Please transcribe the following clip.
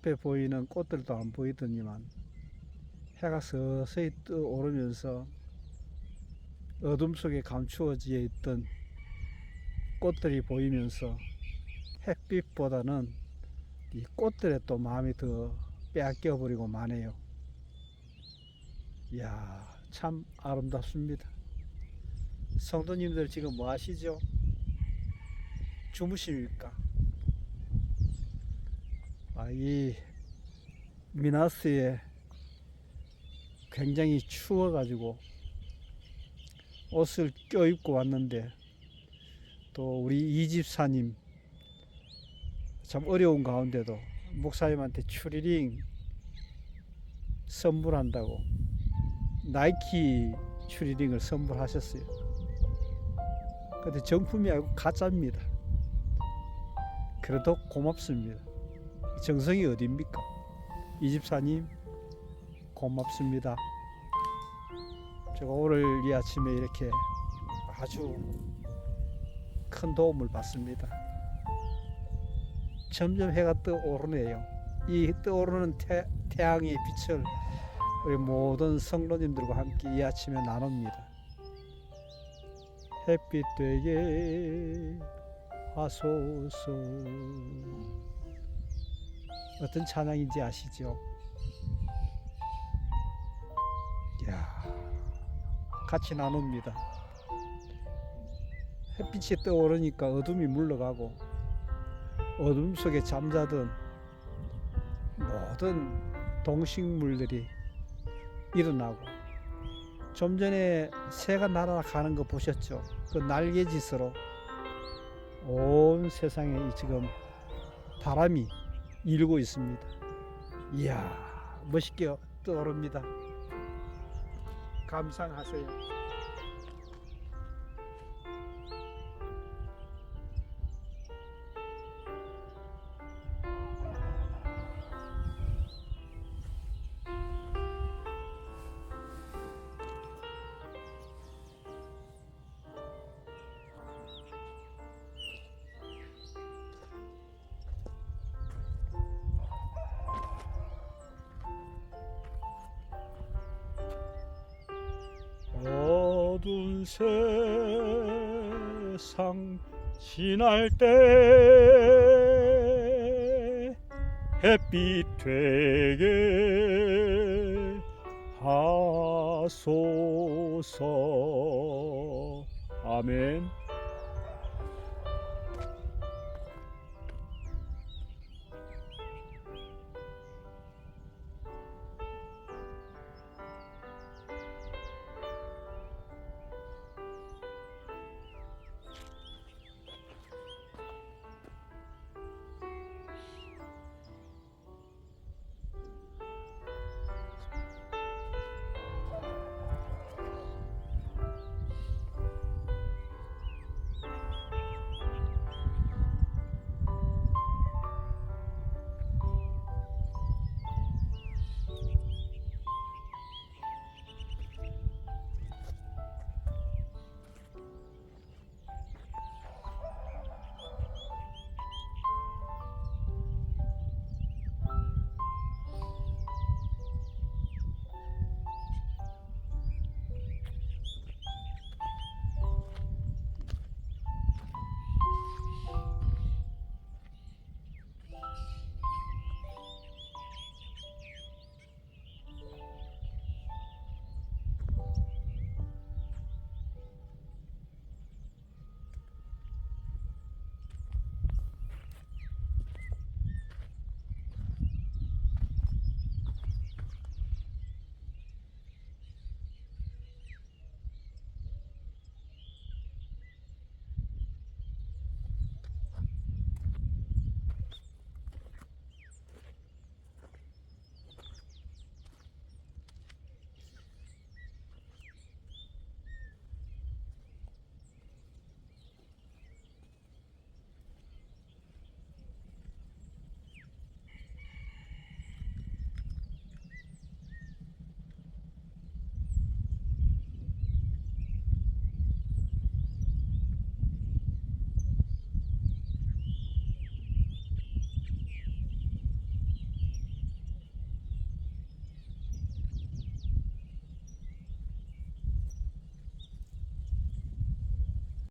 앞에 보이는 꽃들도 안 보이더니만 해가 서서히 떠오르면서 어둠 속에 감추어져 있던 꽃들이 보이면서 햇빛보다는 이 꽃들에 또 마음이 더 빼앗겨 버리고 마네요. 이야, 참 아름답습니다. 성도님들 지금 뭐 하시죠? 주무십니까? 아, 이 미나스에 굉장히 추워가지고 옷을 껴입고 왔는데 또 우리 이집사님 참 어려운 가운데도 목사님한테 추리링 선물한다고 나이키 추리링을 선물하셨어요. 근데 정품이 아니고 가짜입니다. 그래도 고맙습니다. 정성이 어딥니까? 이집사님 고맙습니다. 제가 오늘 이 아침에 이렇게 아주 큰 도움을 받습니다. 점점 해가 떠오르네요. 이 떠오르는 태, 태양의 빛을 우리 모든 성도님들과 함께 이 아침에 나눕니다. 햇빛 되게 하소서. 어떤 찬양인지 아시죠? 야, 같이 나눕니다. 햇빛이 떠오르니까 어둠이 물러가고 어둠 속에 잠자던 모든 동식물들이 일어나고 좀 전에 새가 날아가는 거 보셨죠? 그 날개짓으로 온 세상에 지금 바람이 일고 있습니다. 이야 멋있게 떠오릅니다. 감상하세요. 세상 지날 때 햇빛 되게 하소서. 아멘